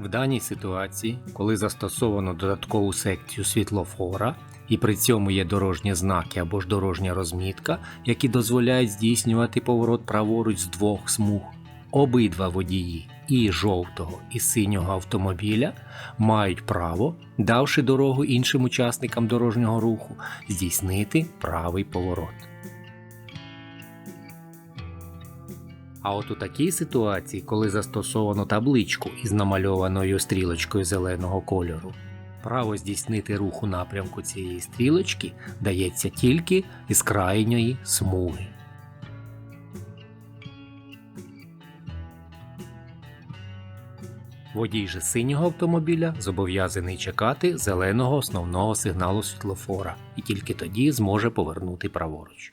В даній ситуації, коли застосовано додаткову секцію світлофора, і при цьому є дорожні знаки або ж дорожня розмітка, які дозволяють здійснювати поворот праворуч з двох смуг, обидва водії і жовтого і синього автомобіля мають право, давши дорогу іншим учасникам дорожнього руху, здійснити правий поворот. А от у такій ситуації, коли застосовано табличку із намальованою стрілочкою зеленого кольору, право здійснити рух у напрямку цієї стрілочки дається тільки із крайньої смуги. Водій же синього автомобіля зобов'язаний чекати зеленого основного сигналу світлофора і тільки тоді зможе повернути праворуч.